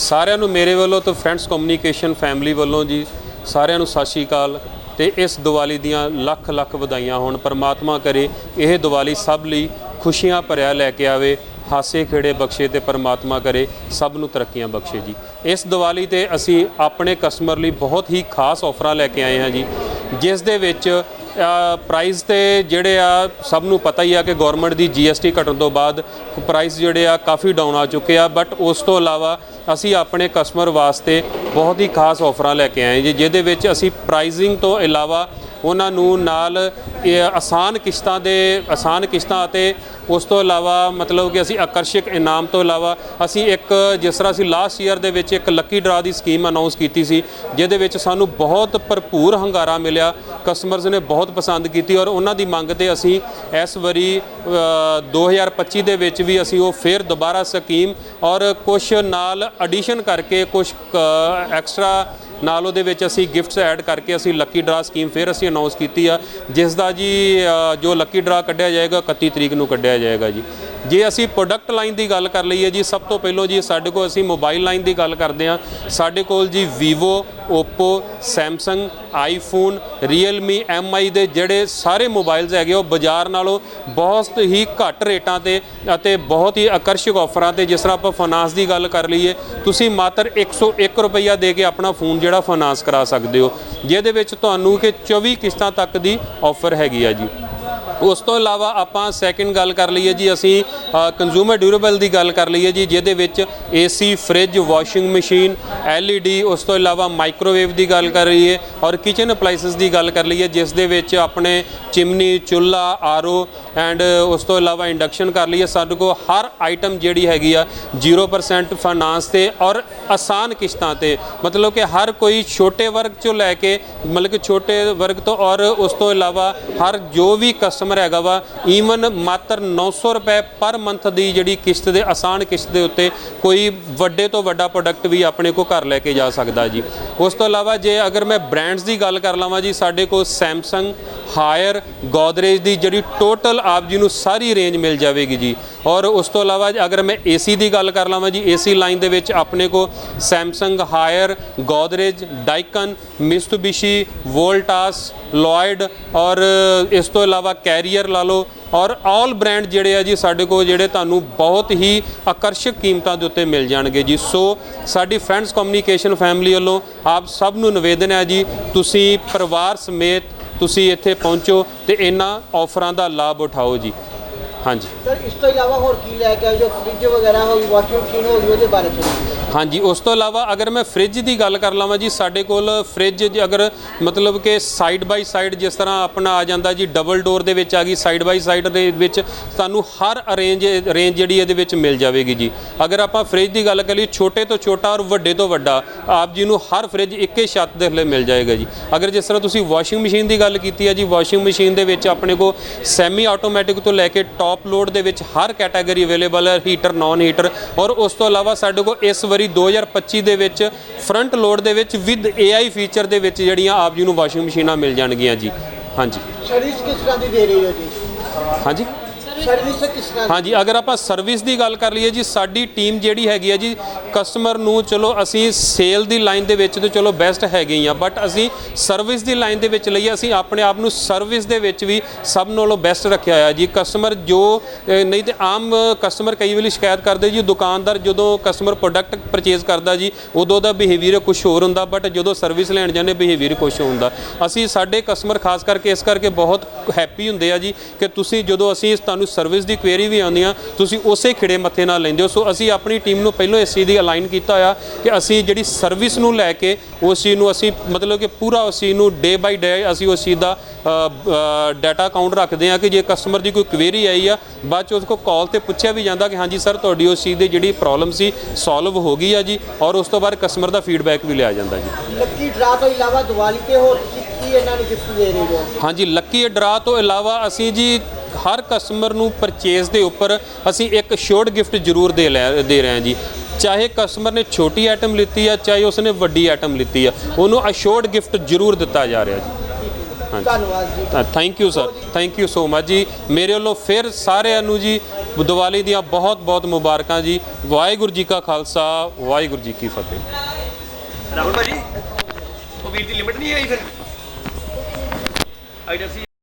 ਸਾਰਿਆਂ ਨੂੰ ਮੇਰੇ ਵੱਲੋਂ ਤੇ ਫਰੈਂਡਸ ਕਮਿਊਨੀਕੇਸ਼ਨ ਫੈਮਿਲੀ ਵੱਲੋਂ ਜੀ, ਸਾਰਿਆਂ ਨੂੰ ਸਤਿ ਸ਼੍ਰੀ ਅਕਾਲ ਤੇ ਇਸ ਦੀਵਾਲੀ ਦੀਆਂ ਲੱਖ ਲੱਖ ਵਧਾਈਆਂ ਹੋਣ, ਪਰਮਾਤਮਾ ਕਰੇ ਇਹ ਦੀਵਾਲੀ ਸਭ ਲਈ ਖੁਸ਼ੀਆਂ ਭਰਿਆ ਲੈ ਕੇ ਆਵੇ, ਹਾਸੇ ਖੇੜੇ ਬਖਸ਼ੇ ਤੇ ਪਰਮਾਤਮਾ ਕਰੇ, ਸਭ ਨੂੰ ਤਰੱਕੀਆਂ ਬਖਸ਼ੇ ਜੀ। ਇਸ ਦੀਵਾਲੀ ਤੇ ਅਸੀਂ ਆਪਣੇ ਕਸਟਮਰ ਲਈ ਬਹੁਤ ਹੀ ਖਾਸ ਆਫਰਾਂ ਲੈ ਕੇ ਆਏ ਹਾਂ ਜੀ, ਜਿਸ ਦੇ ਵਿੱਚ ਪ੍ਰਾਈਸ ਤੇ ਜਿਹੜੇ ਆ, ਸਭ ਨੂੰ ਪਤਾ ਹੀ ਆ ਕਿ ਗਵਰਨਮੈਂਟ ਦੀ GST ਘਟਣ ਤੋਂ ਬਾਅਦ ਪ੍ਰਾਈਸ ਜਿਹੜੇ ਆ ਕਾਫੀ ਡਾਊਨ ਆ ਚੁੱਕੇ ਆ ਬਟ ਉਸ ਤੋਂ ਇਲਾਵਾ ਅਸੀਂ ਆਪਣੇ ਕਸਟਮਰ ਵਾਸਤੇ ਬਹੁਤ ਹੀ ਖਾਸ ਆਫਰਾਂ ਲੈ ਕੇ ਆਏ ਜੀ, ਜਿਹਦੇ ਵਿੱਚ ਅਸੀਂ ਪ੍ਰਾਈਸਿੰਗ ਤੋਂ ਇਲਾਵਾ ਉਹਨਾਂ ਨੂੰ ਨਾਲ ਇਹ ਆਸਾਨ ਕਿਸ਼ਤਾਂ ਦੇ ਆਸਾਨ ਕਿਸ਼ਤਾਂ ਅਤੇ ਉਸ ਤੋਂ ਇਲਾਵਾ ਮਤਲਬ ਕਿ ਅਸੀਂ ਆਕਰਸ਼ਕ ਇਨਾਮ ਤੋਂ ਇਲਾਵਾ ਅਸੀਂ ਇੱਕ ਜਿਸ ਤਰ੍ਹਾਂ ਅਸੀਂ ਲਾਸਟ ਈਅਰ ਦੇ ਵਿੱਚ ਇੱਕ ਲੱਕੀ ਡਰਾ ਦੀ ਸਕੀਮ ਅਨਾਉਂਸ ਕੀਤੀ ਸੀ ਜਿਹਦੇ ਵਿੱਚ ਸਾਨੂੰ ਬਹੁਤ ਭਰਪੂਰ ਹੰਗਾਰਾ ਮਿਲਿਆ ਕਸਟਮਰਸ ਨੇ ਬਹੁਤ ਪਸੰਦ ਕੀਤੀ ਔਰ ਉਹਨਾਂ ਦੀ ਮੰਗ ਤੇ ਅਸੀਂ ਇਸ ਵਾਰੀ ਅ, 2025 ਦੇ ਵਿੱਚ ਵੀ ਅਸੀਂ ਉਹ ਫਿਰ ਦੁਬਾਰਾ ਸਕੀਮ ਔਰ ਕੁਝ ਨਾਲ ਐਡੀਸ਼ਨ ਕਰਕੇ ਕੁਝ ਐਕਸਟਰਾ ਨਾਲ ਉਹਦੇ ਵਿੱਚ ਅਸੀਂ ਗਿਫਟਸ ਐਡ ਕਰਕੇ ਅਸੀਂ ਲੱਕੀ ਡਰਾ ਸਕੀਮ ਫਿਰ ਅਸੀਂ ਅਨਾਉਂਸ ਕੀਤੀ ਆ ਜਿਸ ਦਾ ਜੀ ਜੋ ਲੱਕੀ ਡਰਾ ਕੱਢਿਆ ਜਾਏਗਾ 31 ਤਰੀਕ ਨੂੰ ਕੱਢਿਆ ਜਾਏਗਾ ਜੀ। ਜੇ ਅਸੀਂ ਪ੍ਰੋਡਕਟ ਲਾਈਨ ਦੀ ਗੱਲ ਕਰ ਲਈਏ ਜੀ, ਸਭ ਤੋਂ ਪਹਿਲਾਂ ਜੀ ਸਾਡੇ ਕੋਲ ਅਸੀਂ ਮੋਬਾਈਲ ਲਾਈਨ ਦੀ ਗੱਲ ਕਰਦੇ ਹਾਂ। ਸਾਡੇ ਕੋਲ ਜੀ Vivo, Oppo, Samsung, iPhone, Realme MI ਦੇ ਜਿਹੜੇ ਸਾਰੇ ਮੋਬਾਈਲਸ ਹੈਗੇ ਉਹ ਬਾਜ਼ਾਰ ਨਾਲੋਂ ਬਹੁਤ ਹੀ ਘੱਟ ਰੇਟਾਂ ਤੇ ਅਤੇ ਬਹੁਤ ਹੀ ਆਕਰਸ਼ਕ ਆਫਰਾਂ ਤੇ ਜਿਸ ਤਰ੍ਹਾਂ ਆਪਾਂ ਫਾਈਨਾਂਸ ਦੀ ਗੱਲ ਕਰ ਲਈਏ, ਤੁਸੀਂ ਮਾਤਰ 101 ਰੁਪਈਆ ਦੇ ਕੇ ਆਪਣਾ ਫੋਨ ਜਿਹੜਾ ਫਾਈਨਾਂਸ ਕਰਾ ਸਕਦੇ ਹੋ। ਜਿਹਦੇ ਵਿੱਚ ਤੁਹਾਨੂੰ ਕਿ 24 ਕਿਸ਼ਤਾਂ ਤੱਕ ਦੀ ਆਫਰ ਹੈਗੀ ਆ ਜੀ। ਉਸ ਤੋਂ ਇਲਾਵਾ ਆਪਾਂ ਸੈਕਿੰਡ ਗੱਲ ਕਰ ਲਈਏ ਜੀ, ਅਸੀਂ ਕੰਜ਼ੂਮਰ ਡਿਊਰੇਬਲ ਦੀ ਗੱਲ ਕਰ ਲਈਏ ਜੀ, ਜਿਹਦੇ ਵਿੱਚ AC fridge washing machine LED, ਉਸ ਤੋਂ ਇਲਾਵਾ ਮਾਈਕ੍ਰੋਵੇਵ ਦੀ ਗੱਲ ਕਰ ਲਈਏ ਔਰ ਕਿਚਨ ਅਪਲਾਈਸਸ ਦੀ ਗੱਲ ਕਰ ਲਈਏ, ਜਿਸ ਦੇ ਵਿੱਚ ਆਪਣੇ ਚਿਮਨੀ ਚੁੱਲ੍ਹਾ ਆਰਓ ਐਂਡ ਉਸ ਤੋਂ ਇਲਾਵਾ ਇੰਡਕਸ਼ਨ ਕਰ ਲਈਏ, ਸਾਡੇ ਕੋਲ ਹਰ ਆਈਟਮ ਜਿਹੜੀ ਹੈਗੀ ਆ 0% ਫਾਈਨਾਂਸ ਤੇ ਔਰ ਆਸਾਨ ਕਿਸ਼ਤਾਂ ਤੇ। ਮਤਲਬ ਕਿ ਹਰ ਕੋਈ ਛੋਟੇ ਵਰਗ ਚੋਂ ਲੈ ਕੇ, ਮਤਲਬ ਕਿ ਛੋਟੇ ਵਰਗ ਤੋਂ ਔਰ ਉਸ ਤੋਂ ਇਲਾਵਾ ਹਰ ਜੋ ਵੀ ਕਸਟਮਰ ਹੈਗਾ ਵਾ। ਈਵਨ ਮਾਤਰ 900 ਰੁਪਏ ਪਰ ਮੰਥ ਦੀ ਜਿਹੜੀ ਕਿਸ਼ਤ ਦੇ, ਆਸਾਨ ਕਿਸ਼ਤ ਦੇ ਉੱਤੇ ਕੋਈ ਵੱਡੇ ਤੋਂ ਵੱਡਾ ਪ੍ਰੋਡਕਟ ਵੀ ਆਪਣੇ ਕੋ ਘਰ ਲੈ ਕੇ ਜਾ ਸਕਦਾ ਜੀ। ਉਸ ਤੋਂ ਇਲਾਵਾ ਜੇ ਅਗਰ ਮੈਂ ਬ੍ਰਾਂਡਸ ਦੀ ਗੱਲ ਕਰ ਲਵਾਂ ਜੀ, ਸਾਡੇ ਕੋਲ ਸੈਮਸੰਗ ਹਾਇਰ ਗੋਦਰੇਜ ਦੀ ਜਿਹੜੀ ਟੋਟਲ ਆਪ ਜੀ ਨੂੰ ਸਾਰੀ ਰੇਂਜ ਮਿਲ ਜਾਵੇਗੀ ਜੀ। ਔਰ ਉਸ ਤੋਂ ਇਲਾਵਾ ਅਗਰ ਮੈਂ ਏਸੀ ਦੀ ਗੱਲ ਕਰ ਲਵਾਂ ਜੀ ਏਸੀ ਲਾਈਨ ਦੇ ਵਿੱਚ ਆਪਣੇ ਕੋ Samsung Haier Godrej Daikin Mitsubishi Voltas Lloyd ਔਰ ਇਸ ਤੋਂ ਇਲਾਵਾ ਕੈਰੀਅਰ ਲਾ ਲਓ ਔਰ ਆਲ ਬ੍ਰਾਂਡ ਜਿਹੜੇ ਆ ਜੀ, ਸਾਡੇ ਕੋਲ ਜਿਹੜੇ ਤੁਹਾਨੂੰ ਬਹੁਤ ਹੀ ਆਕਰਸ਼ਕ ਕੀਮਤਾਂ ਦੇ ਉੱਤੇ ਮਿਲ ਜਾਣਗੇ ਜੀ। ਸੋ ਸਾਡੀ ਫਰੈਂਡਸ ਕਮਿਊਨੀਕੇਸ਼ਨ ਫੈਮਿਲੀ ਵੱਲੋਂ ਆਪ ਸਭ ਨੂੰ ਨਿਵੇਦਨ ਹੈ ਜੀ, ਤੁਸੀਂ ਪਰਿਵਾਰ ਸਮੇਤ ਤੁਸੀਂ ਇੱਥੇ ਪਹੁੰਚੋ ਤੇ ਇਹਨਾਂ ਆਫਰਾਂ ਦਾ ਲਾਭ ਉਠਾਓ ਜੀ। ਹਾਂਜੀ। ਸਰ, ਇਸ ਤੋਂ ਇਲਾਵਾ ਹੋਰ ਕੀ ਲੈ ਕੇ ਆਏ ਜੋ ਫ੍ਰਿਜ ਵਗੈਰਾ ਹੋ ਗਈ ਵਾਸ਼ਿੰਗ ਮਸ਼ੀਨ ਹੋ ਗਈ, ਉਹਦੇ ਬਾਰੇ ਸੁਣਾਓ। ਹਾਂਜੀ, ਉਸ ਤੋਂ ਇਲਾਵਾ ਅਗਰ ਮੈਂ ਫ੍ਰਿਜ ਦੀ ਗੱਲ ਕਰ ਲਵਾਂ ਜੀ, ਸਾਡੇ ਕੋਲ ਫ੍ਰਿਜ ਜੇ ਅਗਰ ਮਤਲਬ ਕਿ ਸਾਈਡ ਬਾਈ ਸਾਈਡ ਜਿਸ ਤਰ੍ਹਾਂ ਆਪਣਾ ਆ ਜਾਂਦਾ ਜੀ ਡਬਲ ਡੋਰ ਦੇ ਵਿੱਚ ਆ ਗਈ ਸਾਈਡ ਬਾਈ ਸਾਈਡ ਦੇ ਵਿੱਚ ਤੁਹਾਨੂੰ ਹਰ ਅਰੇਂਜ ਰੇਂਜ ਜਿਹੜੀ ਇਹਦੇ ਵਿੱਚ ਮਿਲ ਜਾਵੇਗੀ ਜੀ। ਅਗਰ ਆਪਾਂ ਫ੍ਰਿਜ ਦੀ ਗੱਲ ਕਰੀਏ ਛੋਟੇ ਤੋਂ ਛੋਟਾ ਔਰ ਵੱਡੇ ਤੋਂ ਵੱਡਾ, ਆਪ ਜੀ ਨੂੰ ਹਰ ਫ੍ਰਿਜ ਇੱਕੇ ਛੱਤ ਦੇ ਥੱਲੇ ਮਿਲ ਜਾਏਗਾ ਜੀ। ਅਗਰ ਜਿਸ ਤਰ੍ਹਾਂ ਤੁਸੀਂ ਵਾਸ਼ਿੰਗ ਮਸ਼ੀਨ ਦੀ ਗੱਲ ਕੀਤੀ ਹੈ ਜੀ ਵਾਸ਼ਿੰਗ ਮਸ਼ੀਨ ਦੇ ਵਿੱਚ ਆਪਣੇ ਕੋ ਸੈਮੀ ਆਟੋਮੈਟਿਕ ਤੋਂ ਲੈ ਕੇ ਟੌਪ ਲੋਡ ਦੇ ਵਿੱਚ ਹਰ ਕੈਟਾਗਰੀ ਅਵੇਲੇਬਲ ਹੈ ਹੀਟਰ ਨਾਨ ਹੀਟਰ ਔਰ ਉਸ ਤੋਂ ਇਲਾਵਾ ਸਾਡੇ ਕੋਲ ਇਸ ਵਾਰੀ 2025 ਦੇ ਵਿੱਚ ਫਰੰਟ ਲੋਡ ਦੇ ਵਿੱਚ ਵਿਦ AI ਫੀਚਰ ਦੇ ਵਿੱਚ ਜਿਹੜੀਆਂ ਆਪ ਜੀ ਨੂੰ ਵਾਸ਼ਿੰਗ ਮਸ਼ੀਨਾਂ ਮਿਲ ਜਾਣਗੀਆਂ ਜੀ। ਹਾਂਜੀ। ਸਰਵਿਸ ਕਿਸ ਤਰ੍ਹਾਂ ਦੀ ਦੇ ਰਹੀ ਹੋ ਜੀ? ਹਾਂਜੀ। ਸਰਵਿਸ ਕਿਸ ਤਰ੍ਹਾਂ ਹਾਂਜੀ, ਅਗਰ ਆਪਾਂ ਸਰਵਿਸ ਦੀ ਗੱਲ ਕਰ ਲਈਏ ਜੀ, ਸਾਡੀ ਟੀਮ ਜਿਹੜੀ ਹੈਗੀ ਹੈ ਜੀ ਕਸਟਮਰ ਨੂੰ ਚਲੋ ਅਸੀਂ ਸੇਲ ਦੀ ਲਾਈਨ ਦੇ ਵਿੱਚ ਤੇ ਚਲੋ ਬੈਸਟ ਹੈਗੇ ਹੀ ਆ ਬਟ ਅਸੀਂ ਸਰਵਿਸ ਦੀ ਲਾਈਨ ਦੇ ਵਿੱਚ ਲਈਏ ਅਸੀਂ ਆਪਣੇ ਆਪ ਨੂੰ ਸਰਵਿਸ ਦੇ ਵਿੱਚ ਵੀ ਸਭ ਨਾਲੋਂ ਬੈਸਟ ਰੱਖਿਆ ਹੋਇਆ ਜੀ। ਕਸਟਮਰ ਜੋ ਨਹੀਂ ਤੇ ਆਮ ਕਸਟਮਰ ਕਈ ਵੇਲੇ ਸ਼ਿਕਾਇਤ ਕਰਦੇ ਜੀ, ਦੁਕਾਨਦਾਰ ਜਦੋਂ ਕਸਟਮਰ ਪ੍ਰੋਡਕਟ ਪਰਚੇਸ ਕਰਦਾ ਜੀ, ਉਦੋਂ ਦਾ ਬਿਹੇਵੀਅਰ ਕੁਝ ਹੋਰ ਹੁੰਦਾ ਬਟ ਜਦੋਂ ਸਰਵਿਸ ਲੈਣ ਜਾਂਦੇ ਬਿਹੇਵੀਅਰ ਕੁਝ ਹੁੰਦਾ। ਅਸੀਂ ਸਾਡੇ ਕਸਟਮਰ ਖਾਸ ਕਰਕੇ ਇਸ ਕਰਕੇ ਬਹੁਤ ਹੈਪੀ ਹੁੰਦੇ ਆ ਜੀ, ਕਿ ਤੁਸੀਂ ਜਦੋਂ ਅਸੀਂ ਤੁਹਾਨੂੰ ਸਰਵਿਸ ਦੀ ਕੁਐਰੀ ਵੀ ਆਉਂਦੀਆਂ ਤੁਸੀਂ ਉਸੇ ਖਿੜੇ ਮੱਥੇ ਨਾਲ ਲੈਂਦੇ ਹੋ। ਸੋ ਅਸੀਂ ਆਪਣੀ ਟੀਮ ਨੂੰ ਪਹਿਲਾਂ ਇਸ ਚੀਜ਼ ਦੀ ਅਲਾਈਨ ਕੀਤਾ ਹੋਇਆ ਕਿ ਅਸੀਂ ਜਿਹੜੀ ਸਰਵਿਸ ਨੂੰ ਲੈ ਕੇ ਉਸ ਚੀਜ਼ ਨੂੰ ਅਸੀਂ ਮਤਲਬ ਕਿ ਪੂਰਾ ਉਸ ਚੀਜ਼ ਨੂੰ ਡੇ ਬਾਈ ਡੇ ਅਸੀਂ ਉਸ ਚੀਜ਼ ਦਾ ਡਾਟਾ ਅਕਾਊਂਟ ਰੱਖਦੇ ਹਾਂ ਕਿ ਜੇ ਕਸਟਮਰ ਦੀ ਕੋਈ ਕੁਐਰੀ ਆਈ ਆ ਬਾਅਦ ਚ ਉਸ ਕੋ ਕਾਲ ਤੇ ਪੁੱਛਿਆ ਵੀ ਜਾਂਦਾ ਕਿ ਹਾਂਜੀ ਸਰ ਤੁਹਾਡੀ ਉਸ ਚੀਜ਼ ਦੀ ਜਿਹੜੀ ਪ੍ਰੋਬਲਮ ਸੀ ਸੋਲਵ ਹੋ ਗਈ ਆ ਜੀ ਔਰ ਉਸ ਤੋਂ ਬਾਅਦ ਕਸਟਮਰ ਦਾ ਫੀਡਬੈਕ ਵੀ ਲਿਆ ਜਾਂਦਾ ਜੀ। ਲੱਕੀ ਡਰਾ ਤੋਂ ਇਲਾਵਾ ਦੀਵਾਲੀ ਤੇ ਹੋਰ ਕੀ ਕੀ ਇਹਨਾਂ ਨੂੰ ਗਿਫਟ ਦੇ ਰਹੇ ਹੋ? ਹਾਂਜੀ ਲੱਕੀ ਡਰਾ ਤੋਂ ਇਲਾਵਾ ਅਸੀਂ ਜੀ ਹਰ ਕਸਟਮਰ ਨੂੰ ਪਰਚੇਸ ਦੇ ਉੱਪਰ ਅਸੀਂ ਇੱਕ ਸ਼ੋਰਟ ਗਿਫਟ ਜ਼ਰੂਰ ਦੇ ਲੈ ਦੇ ਰਹੇ ਹਾਂ ਜੀ। ਚਾਹੇ ਕਸਟਮਰ ਨੇ ਛੋਟੀ ਆਈਟਮ ਲਿੱਤੀ ਆ ਚਾਹੇ ਉਸਨੇ ਵੱਡੀ ਆਈਟਮ ਲਿੱਤੀ ਆ ਉਹਨੂੰ ਅਸ਼ੋਰਡ ਗਿਫਟ ਜ਼ਰੂਰ ਦਿੱਤਾ ਜਾ ਰਿਹਾ ਜੀ। ਧੰਨਵਾਦ ਜੀ। Thank you sir thank you so much ਜੀ। ਮੇਰੇ ਵੱਲੋਂ ਫਿਰ ਸਾਰਿਆਂ ਨੂੰ ਜੀ ਦੀਵਾਲੀ ਦੀਆਂ ਬਹੁਤ ਬਹੁਤ ਮੁਬਾਰਕਾਂ ਜੀ। ਵਾਹਿਗੁਰੂ ਜੀ ਕਾ ਖਾਲਸਾ ਵਾਹਿਗੁਰੂ ਜੀ ਕੀ ਫਤਿਹ। ਰਾਹੁਲ ਭਾਜੀ ਉਹ ਵੀਰ ਦੀ ਲਿਮਟ ਨਹੀਂ ਆਈ ਫਿਰ? ਆਈਡਰ ਸੀ।